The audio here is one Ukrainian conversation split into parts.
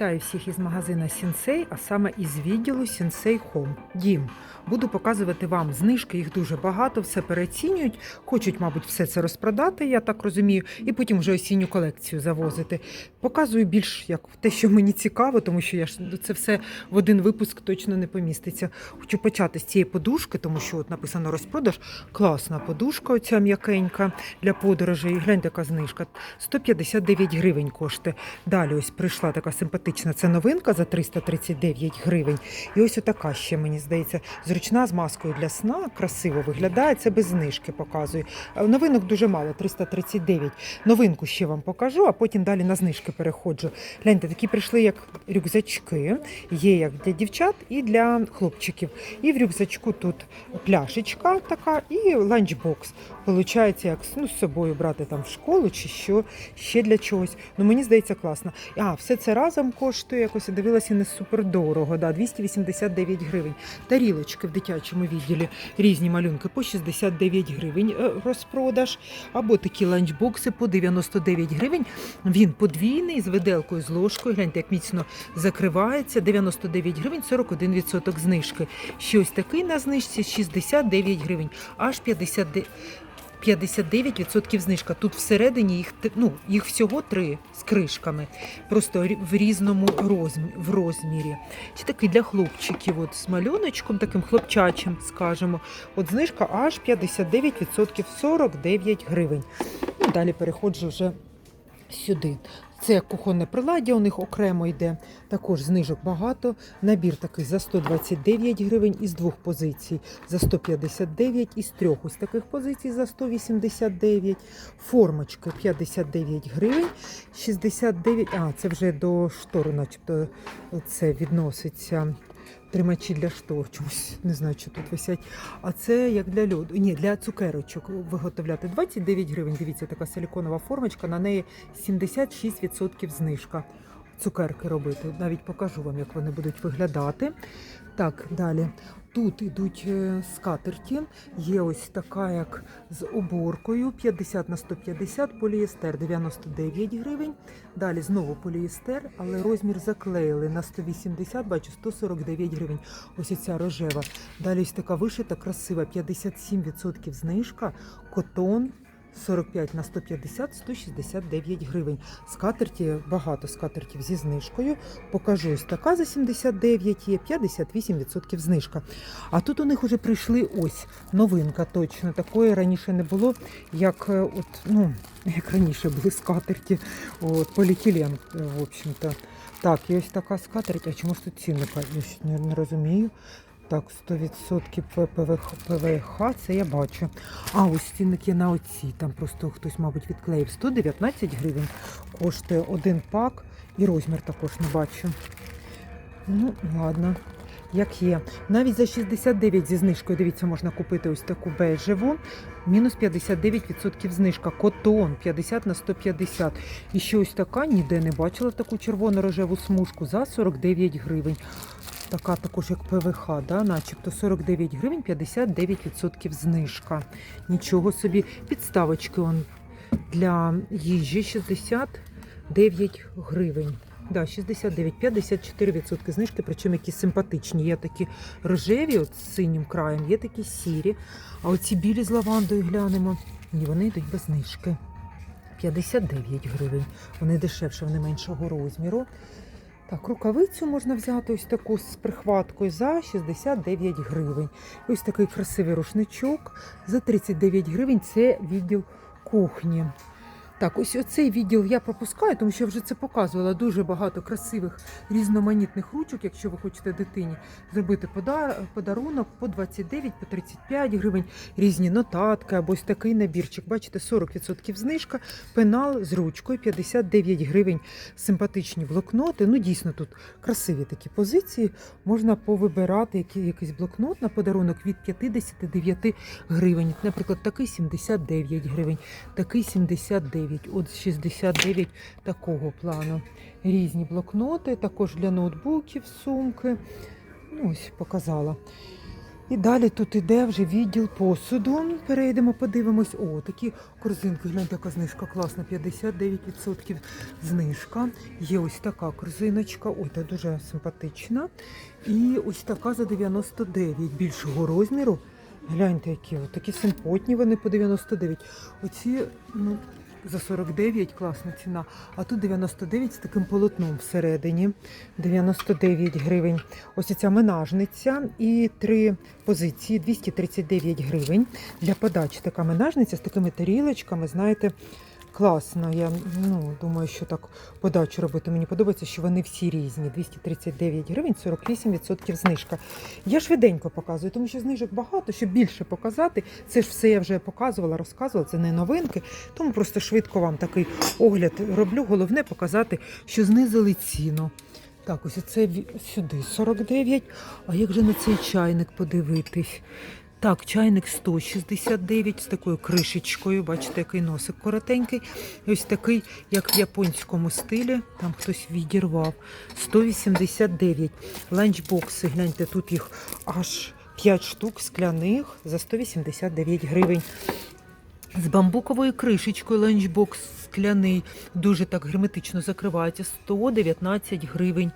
Вітаю всіх із магазина Сінсей, а саме із відділу Сінсей Home. Дім. Буду показувати вам знижки, їх дуже багато, все переоцінюють. Хочуть, мабуть, все це розпродати, я так розумію, і потім вже осінню колекцію завозити. Показую більш як те, що мені цікаво, тому що я ж це все в один випуск точно не поміститься. Хочу почати з цієї подушки, тому що от написано розпродаж. Класна подушка, оця м'якенька для подорожей. Гляньте, яка знижка. 159 гривень коштує. Далі ось прийшла така симпатична це новинка за 339 гривень. І ось отака ще, мені здається, зручна з маскою для сна, красиво виглядає. Це без знижки показую. Новинок дуже мало, 339. Новинку ще вам покажу, а потім далі на знижки переходжу. Гляньте, такі прийшли як рюкзачки. Є як для дівчат і для хлопчиків. І в рюкзачку тут пляшечка така і ланчбокс. Получається, як ну, з собою брати там в школу чи що ще для чогось. Ну мені здається, класно. А, все це разом коштує, якось дивилася не супер дорого. Да, 289 гривень. Тарілочки в дитячому відділі різні малюнки по 69 гривень е, розпродаж. Або такі ланчбокси по 99 гривень. Він подвійний з виделкою з ложкою. Гляньте, як міцно закривається. 99 гривень, 41% знижки. Ще ось такий на знижці 69 гривень, аж 59. 59% знижка. Тут всередині їх ну, їх всього три з кришками, просто в різному розмірі, в розмірі. Чи такий для хлопчиків, от з малюночком, таким хлопчачим, скажемо. От знижка аж 59%, 49 гривень. Ну, далі переходжу вже сюди. Це кухонне приладдя, у них окремо йде. Також знижок багато. Набір такий за 129 гривень із двох позицій за 159, із трьох ось таких позицій за 189. Формочки 59 гривень, 69, а це вже до штору, начебто це відноситься. Тримачі для штор, чомусь не знаю, що тут висять. А це як для льоду. Ні, для цукерочок виготовляти 29 гривень. Дивіться, така силіконова формочка, на неї 76% знижка. Цукерки робити. Навіть покажу вам, як вони будуть виглядати. Так, далі. Тут йдуть е, скатерті. Є ось така, як з оборкою 50 на 150, поліестер 99 гривень. Далі знову поліестер, але розмір заклеїли на 180, бачу, 149 гривень. Ось ця рожева. Далі ось така вишита, красива, 57% знижка, котон. 45 на 150, 169 гривень. Скатерті, багато скатертів зі знижкою. Покажу ось така за 79 є, 58% знижка. А тут у них вже прийшли ось новинка точно. Такої раніше не було, як е, от, ну, як раніше були скатерті, от, поліетилен, е, в общем-то. Так, і ось така скатерть, а чому ж тут ціни? Я не розумію. Так, 100% ПВХ, це я бачу. А ось цінники на оці. Там просто хтось, мабуть, відклеїв 119 гривень. Коштує один пак і розмір також не бачу. Ну, ладно, як є. Навіть за 69 зі знижкою, дивіться, можна купити ось таку бежеву. Мінус 59% знижка. Котон 50 на 150. І ще ось така, ніде не бачила таку червоно-рожеву смужку за 49 гривень. Така також, як ПВХ, да? начебто 49 гривень, 59% знижка. Нічого собі. Підставочки он для їжі 69 гривень. Да, 69, 54% знижки, причому які симпатичні. Є такі рожеві от з синім краєм, є такі сірі. А оці білі з лавандою глянемо. Ні, вони йдуть без знижки. 59 гривень. Вони дешевше, вони меншого розміру. Так, рукавицю можна взяти ось таку з прихваткою за 69 гривень. Ось такий красивий рушничок за 39 гривень. Це відділ кухні. Так, ось оцей відділ я пропускаю, тому що вже це показувала. Дуже багато красивих різноманітних ручок, якщо ви хочете дитині зробити пода- подарунок по 29, по 35 гривень, різні нотатки або ось такий набірчик. Бачите, 40% знижка, пенал з ручкою 59 гривень. Симпатичні блокноти. Ну, дійсно, тут красиві такі позиції. Можна повибирати якийсь блокнот на подарунок від 59 гривень. Наприклад, такий 79 гривень, такий 79, от 69 такого плану. Різні блокноти, також для ноутбуків, сумки. Ну, ось показала. І далі тут іде вже відділ посуду. Перейдемо, подивимось. О, такі корзинки. Гляньте, яка знижка класна. 59% знижка. Є ось така корзиночка. Ой, та дуже симпатична. І ось така за 99 більшого розміру. Гляньте, які такі симпотні вони по 99. Оці, ну, за 49 класна ціна. А тут 99 з таким полотном всередині. 99 гривень. Ось ця менажниця і три позиції 239 гривень. Для подачі така менажниця з такими тарілочками, знаєте, класно. Я ну, думаю, що так подачу робити. Мені подобається, що вони всі різні. 239 гривень, 48% знижка. Я швиденько показую, тому що знижок багато, щоб більше показати. Це ж все я вже показувала, розказувала, це не новинки. Тому просто швидко вам такий огляд роблю. Головне показати, що знизили ціну. Так, ось це сюди 49. А як же на цей чайник подивитись? Так, чайник 169 з такою кришечкою. Бачите, який носик коротенький. І ось такий, як в японському стилі. Там хтось відірвав. 189. Ланчбокси, гляньте, тут їх аж 5 штук скляних за 189 гривень. З бамбуковою кришечкою ланчбокс скляний, дуже так герметично закривається. 119 гривень.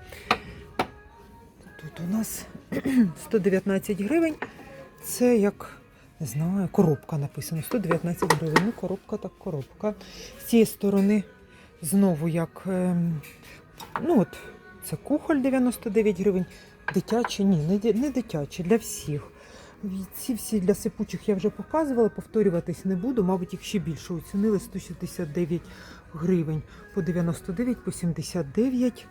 Тут у нас 119 гривень. Це як, не знаю, коробка написано. 119 гривень. Ну, коробка так коробка. З цієї сторони знову як. ем, ну от, це кухоль 99 гривень. Дитячі, ні, не дитячі, для всіх. Ці всі для сипучих я вже показувала, повторюватись не буду. Мабуть, їх ще більше оцінили 169 гривень по 99, по 79.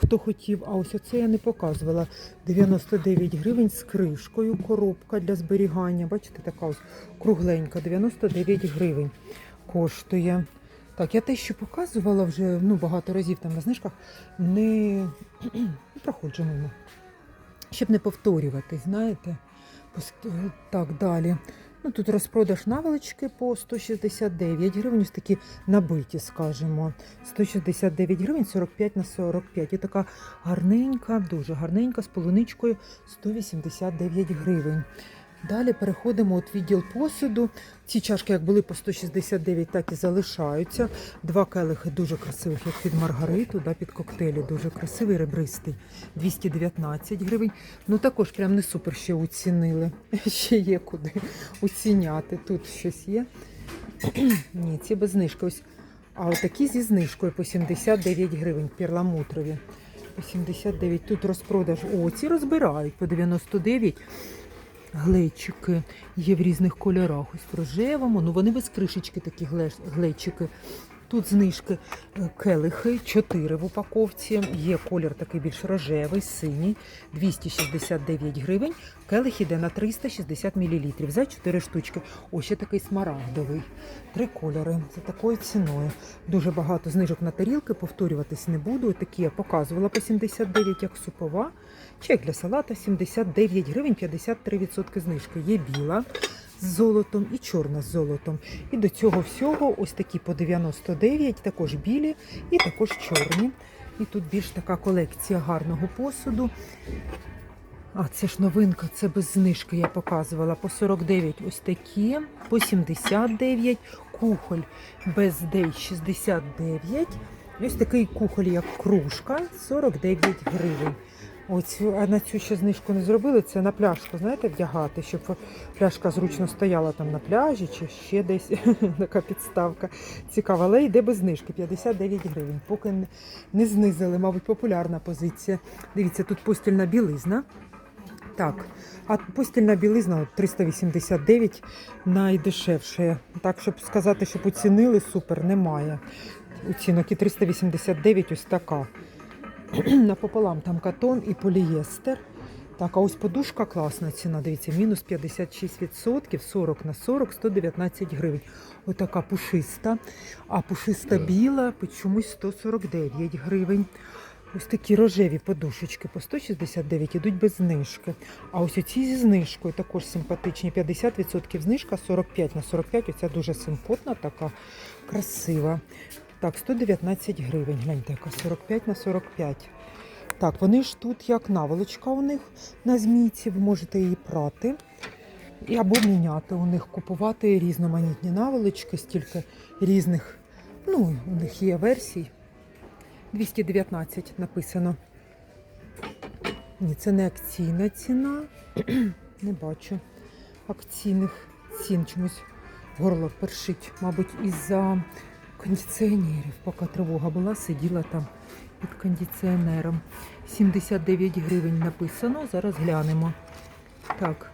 Хто хотів, а ось оце я не показувала. 99 гривень з кришкою, коробка для зберігання. Бачите, така ось кругленька, 99 гривень коштує. Так, я те, що показувала вже ну, багато разів там на знижках, не проходжу мимо. Щоб не повторювати, знаєте. Так, далі. Ну, тут розпродаж наволочки по 169 гривень, ось такі набиті, скажімо. 169 гривень, 45 на 45. І така гарненька, дуже гарненька, з полуничкою 189 гривень. Далі переходимо от відділ посуду. Ці чашки, як були по 169, так і залишаються. Два келихи дуже красивих, як під Маргариту, да, під коктейлі. Дуже красивий, ребристий. 219 гривень. Ну також прям не супер ще оцінили. Ще є куди оціняти. Тут щось є. Ні, ці без знижки. Ось. А отакі зі знижкою по 79 гривень перламутрові. По 79. Тут розпродаж. О, ці розбирають по 99. Глечики є в різних кольорах. Ось в рожевому. Ну вони без кришечки такі глечики. Тут знижки е, келихи, 4 в упаковці. Є колір такий більш рожевий, синій, 269 гривень. Келих іде на 360 мл за 4 штучки. Ось ще такий смарагдовий. Три кольори за такою ціною. Дуже багато знижок на тарілки, повторюватись не буду. Такі я показувала по 79, як супова. Чек для салата 79 гривень, 53% знижки. Є біла з золотом і чорна з золотом. І до цього всього ось такі по 99, також білі і також чорні. І тут більш така колекція гарного посуду. А це ж новинка, це без знижки я показувала. По 49 ось такі, по 79, кухоль без дей 69. Ось такий кухоль, як кружка, 49 гривень. Ось, на цю ще знижку не зробили. Це на пляшку, знаєте, вдягати, щоб пляшка зручно стояла там на пляжі чи ще десь така підставка. Цікава, але йде без знижки 59 гривень. Поки не- знизили, мабуть, популярна позиція. Дивіться, тут постільна білизна. Так, а постільна білизна от 389 найдешевше. Так, щоб сказати, щоб оцінили, супер, немає. Оцінок і 389 ось така. Напополам там катон і полієстер. Так, а ось подушка класна ціна. Дивіться, мінус 56%, 40 на 40, 119 гривень. Отака пушиста. А пушиста біла чомусь 149 гривень. Ось такі рожеві подушечки по 169 ідуть без знижки. А ось оці зі знижкою також симпатичні. 50% знижка, 45 на 45. Оця дуже симпотна, така красива. Так, 119 гривень. Гляньте, яка 45 на 45. Так, вони ж тут як наволочка у них на змійці, ви можете її прати. І або міняти у них, купувати різноманітні наволочки, стільки різних. Ну, у них є версій. 219 написано. Ні, це не акційна ціна. Не бачу акційних цін чомусь горло першить, мабуть, із-за кондиціонерів. Поки тривога була, сиділа там під кондиціонером. 79 гривень написано. Зараз глянемо. Так.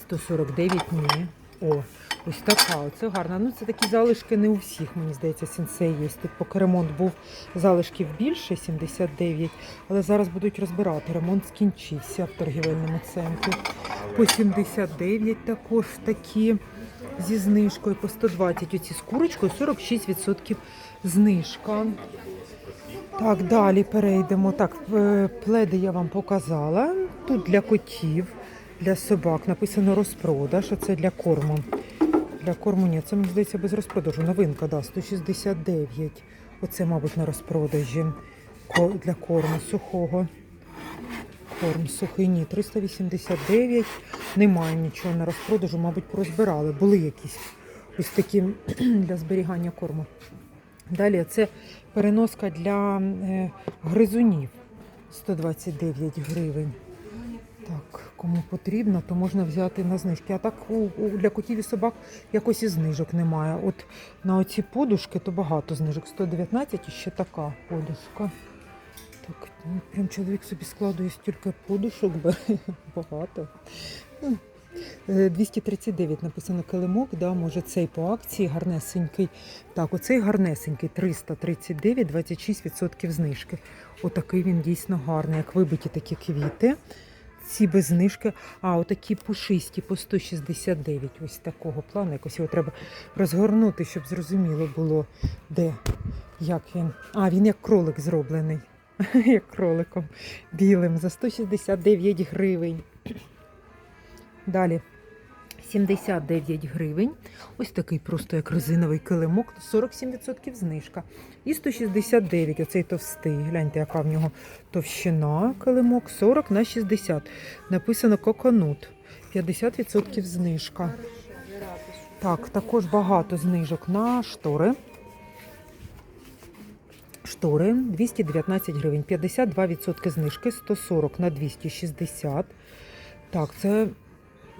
149 ні. О, ось така. Оце гарна. Ну, це такі залишки не у всіх, мені здається, сенсей є. Тут поки ремонт був залишків більше, 79, але зараз будуть розбирати. Ремонт скінчився в торгівельному центрі. По 79 також такі зі знижкою, по 120 оці з курочкою, 46% знижка. Так, далі перейдемо. Так, е, пледи я вам показала. Тут для котів, для собак написано розпродаж, а це для корму. Для корму ні, це мені здається без розпродажу. Новинка, да, 169. Оце, мабуть, на розпродажі для корму сухого. Корм сухий, ні, 389. Немає нічого на розпродажу, мабуть, порозбирали. Були якісь ось такі для зберігання корму. Далі це переноска для е, гризунів 129 гривень. Так, кому потрібно, то можна взяти на знижки. А так для котів і собак якось і знижок немає. От на оці подушки то багато знижок. 119 і ще така подушка. Так, ну, прям чоловік собі складує стільки подушок, багато. Ну, е, 239 написано килимок, да, може цей по акції гарнесенький. Так, оцей гарнесенький 339, 26% знижки. Отакий він дійсно гарний, як вибиті такі квіти. Ці без знижки, а отакі пушисті по 169. Ось такого плану. Якось його треба розгорнути, щоб зрозуміло було, де, як він. А, він як кролик зроблений. Як кроликом білим за 169 гривень. Далі 79 гривень. Ось такий просто як резиновий килимок, 47% знижка. І 169, оцей товстий. Гляньте, яка в нього товщина килимок, 40 на 60. Написано коконут. 50% знижка. Так, також багато знижок на штори. Штори 219 гривень, 52% знижки, 140 на 260. Так, це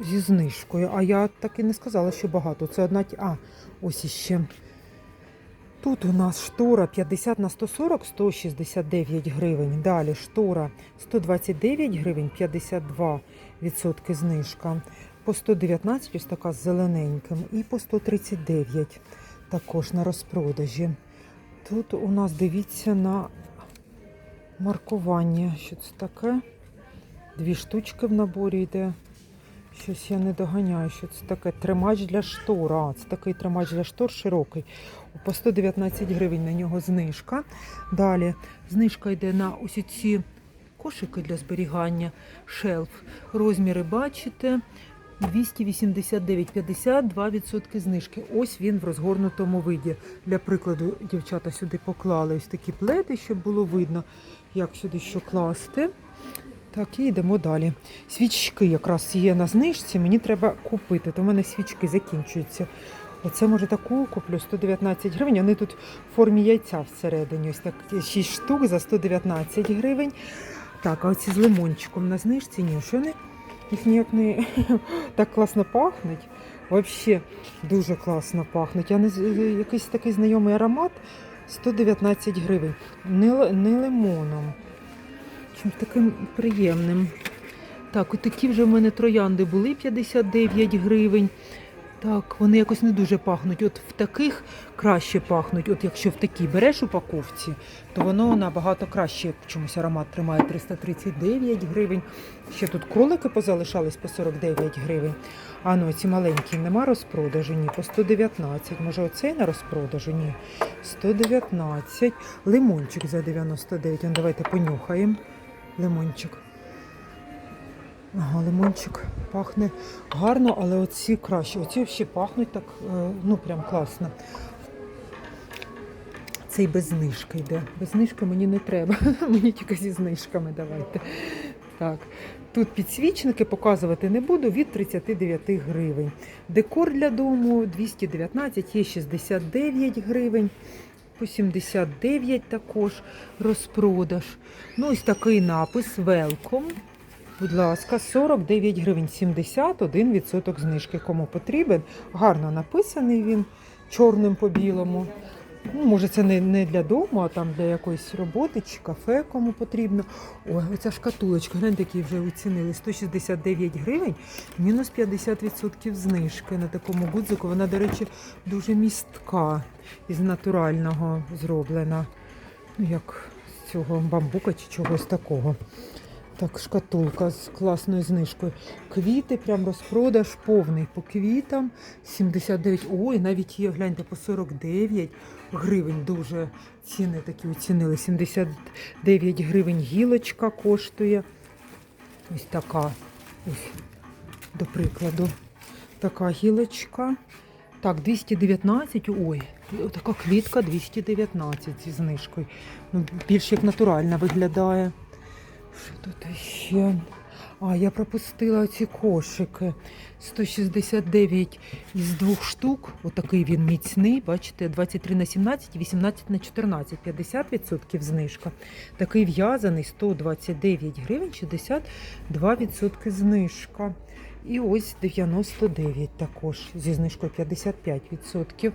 зі знижкою. А я так і не сказала, що багато. Це одна. А, ось іще. Тут у нас штора 50 на 140, 169 гривень. Далі штора 129 гривень, 52% знижка. По 119 ось така з зелененьким. І по 139 також на розпродажі. Тут у нас дивіться на маркування. Що це таке? Дві штучки в наборі йде. Щось я не доганяю, що це таке. Тримач для штор. А, це такий тримач для штор широкий. По 119 гривень на нього знижка. Далі знижка йде на ось ці кошики для зберігання, шелф. Розміри бачите. 289, 52% знижки. Ось він в розгорнутому виді. Для прикладу, дівчата сюди поклали ось такі плети, щоб було видно, як сюди що класти. Так, і йдемо далі. Свічки якраз є на знижці, мені треба купити, то в мене свічки закінчуються. Оце може таку куплю 119 гривень. Вони тут в формі яйця всередині. Ось так 6 штук за 119 гривень. Так, а оці з лимончиком на знижці вони їх ніяк не так класно пахнуть. Взагалі дуже класно пахнуть. Я не якийсь такий знайомий аромат 119 гривень. Не, не лимоном. Чим таким приємним. Так, отакі вже в мене троянди були 59 гривень. Так, вони якось не дуже пахнуть. От в таких краще пахнуть. От якщо в такій береш упаковці, то воно набагато краще чомусь аромат тримає 339 гривень. Ще тут кролики позалишались по 49 гривень. А ну ці маленькі нема розпродажу, ні, по 119. Може оцей на розпродажу? Ні. 119. Лимончик за 99. Ну, давайте понюхаємо. Лимончик. Лимончик пахне гарно, але оці краще. Оці взагалі пахнуть так, е, ну прям класно. Цей без знижки йде. Без знижки мені не треба. мені тільки зі знижками давайте. Так. Тут підсвічники показувати не буду від 39 гривень. Декор для дому 219, є 69 гривень. По 79 також розпродаж. Ну, ось такий напис Welcome. Будь ласка, 49 гривень 71% знижки. Кому потрібен. Гарно написаний він чорним по білому. Ну, може, це не, не для дому, а там для якоїсь роботи чи кафе, кому потрібно. Ой, оця шкатулочка, гляньте, які вже оцінили 169 гривень, мінус 50% знижки на такому гудзику. Вона, до речі, дуже містка із натурального зроблена. Ну, як з цього бамбука чи чогось такого. Так, шкатулка з класною знижкою. Квіти, прям розпродаж повний по квітам. 79. Ой, навіть є, гляньте, по 49 гривень. Дуже ціни такі оцінили. 79 гривень гілочка коштує. Ось така. Ось, до прикладу. Така гілочка. Так, 219. Ой, така квітка 219 зі знижкою. Ну, більш як натуральна виглядає. Що тут ще? А, я пропустила ці кошики. 169 із двох штук. Отакий він міцний. Бачите, 23 на 17, 18 на 14, 50% знижка. Такий в'язаний 129 гривень, 62% знижка. І ось 99 також зі знижкою 55%.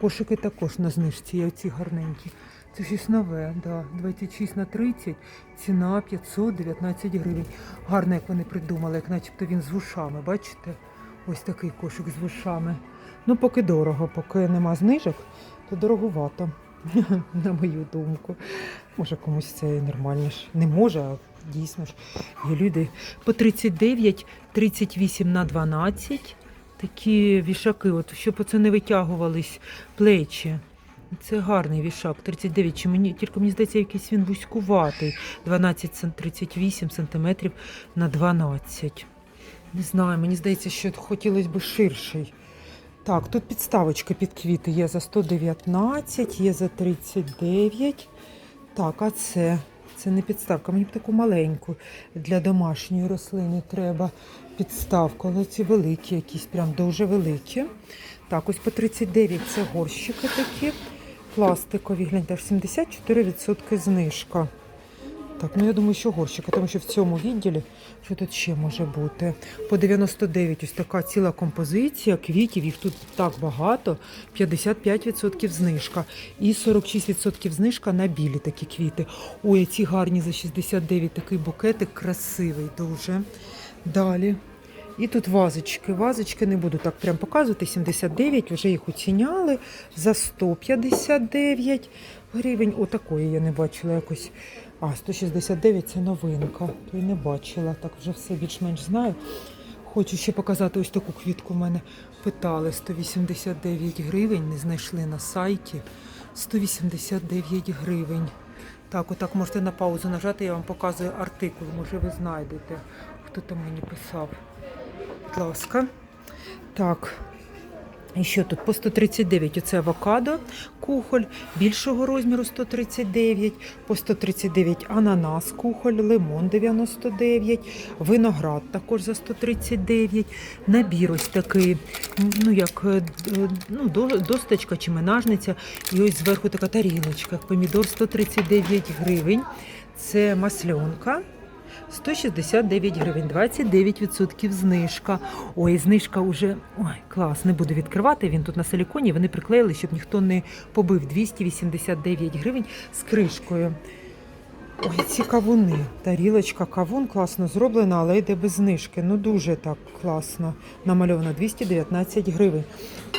Кошики також на знижці, є оці гарненькі. Це щось нове, да. 26 на 30, ціна 519 гривень. Гарно, як вони придумали, як начебто він з вушами, бачите? Ось такий кошик з вушами. Ну, поки дорого, поки нема знижок, то дороговато, на мою думку. Може, комусь це і нормально ж. Не може, а дійсно ж. Є люди по 39, 38 на 12. Такі вішаки, от, щоб оце не витягувались плечі. Це гарний вішак, 39. Чи мені тільки мені здається, якийсь він вузькуватий. 12 38 сантиметрів на 12. Не знаю, мені здається, що хотілося б ширший. Так, тут підставочка під квіти є за 119, є за 39. Так, а це? Це не підставка. Мені б таку маленьку для домашньої рослини треба підставку. Але ці великі, якісь прям дуже великі. Так, ось по 39 це горщики такі. Пластикові, гляньте, аж 74% знижка. Так, ну я думаю, що горщика, тому що в цьому відділі, що тут ще може бути? По 99 ось така ціла композиція квітів, їх тут так багато, 55% знижка. І 46% знижка на білі такі квіти. Ой, ці гарні за 69 такий букетик, красивий дуже. Далі. І тут вазочки. Вазочки не буду так прям показувати. 79, вже їх оціняли за 159 гривень. Отакої я не бачила якось. А, 169 це новинка. То й не бачила. Так вже все більш-менш знаю. Хочу ще показати ось таку квітку. У мене питали 189 гривень, не знайшли на сайті. 189 гривень. Так, отак можете на паузу нажати, я вам показую артикул. Може ви знайдете, хто там мені писав. Будь ласка. Так. І що тут? По 139 оце авокадо, кухоль, більшого розміру 139, по 139 ананас, кухоль, лимон 99, виноград також за 139, набір ось такий, ну як е, ну, досточка чи менажниця, і ось зверху така тарілочка, помідор 139 гривень. Це масльонка. 169 гривень, 29% знижка. Ой, знижка вже ой, клас, не буду відкривати. Він тут на силіконі. Вони приклеїли, щоб ніхто не побив 289 гривень з кришкою. Ой, ці кавуни. Тарілочка кавун класно зроблена, але йде без знижки. Ну дуже так класно. Намальовано 219 гривень.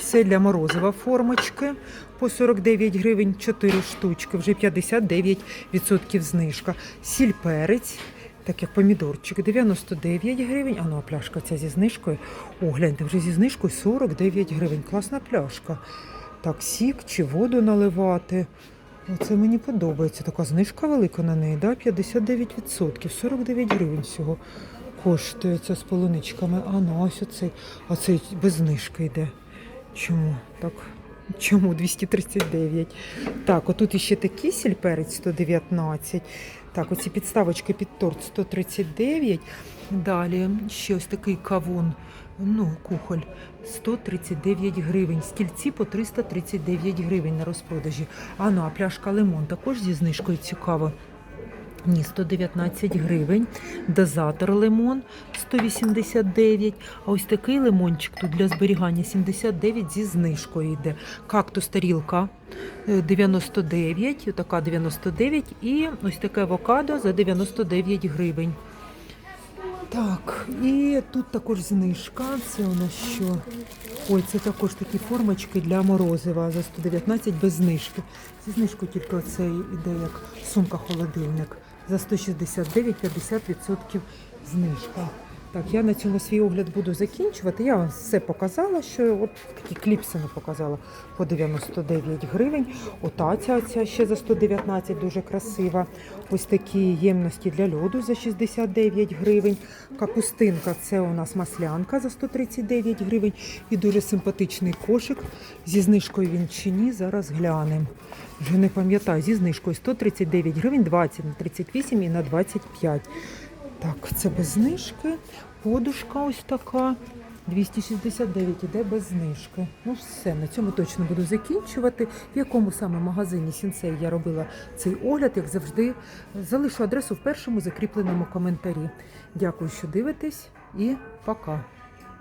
Це для морозива формочки по 49 гривень, 4 штучки, вже 59% знижка. Сіль перець. Так як помідорчик 99 гривень, а ну а пляшка ця зі знижкою. О, гляньте, вже зі знижкою 49 гривень. Класна пляшка. Так, сік чи воду наливати. Оце мені подобається. Така знижка велика на неї, да? 59%, 49 гривень всього коштує це з полуничками. А ну ось оцей, оцей без знижки йде. Чому? Так Чому 239? Так, отут іще такий сільперець 119. Так, оці підставочки під торт 139. Далі ще ось такий кавун, ну, кухоль 139 гривень. Стільці по 339 гривень на розпродажі. А ну, а пляшка лимон також зі знижкою цікаво. Ні, 119 гривень. Дозатор лимон 189. А ось такий лимончик тут для зберігання 79 зі знижкою йде. Кактус тарілка е, 99, така 99 і ось таке авокадо за 99 гривень. Так, і тут також знижка. Це у нас що? Ой, це також такі формочки для морозива за 119 без знижки. Зі знижкою тільки оцей іде як сумка-холодильник. За 169 50% знижка. Так, я на цьому свій огляд буду закінчувати. Я вам все показала, що от такі кліпси не показала по 99 гривень. Ота ця, ця ще за 119 дуже красива. Ось такі ємності для льоду за 69 гривень. Капустинка це у нас маслянка за 139 гривень. І дуже симпатичний кошик. Зі знижкою він чи ні, зараз глянемо. Вже не пам'ятаю, зі знижкою 139 гривень, 20 на 38 і на 25. Так, це без знижки. Подушка ось така. 269 іде без знижки. Ну все, на цьому точно буду закінчувати. В якому саме магазині Сінсей я робила цей огляд, як завжди, залишу адресу в першому закріпленому коментарі. Дякую, що дивитесь, і пока.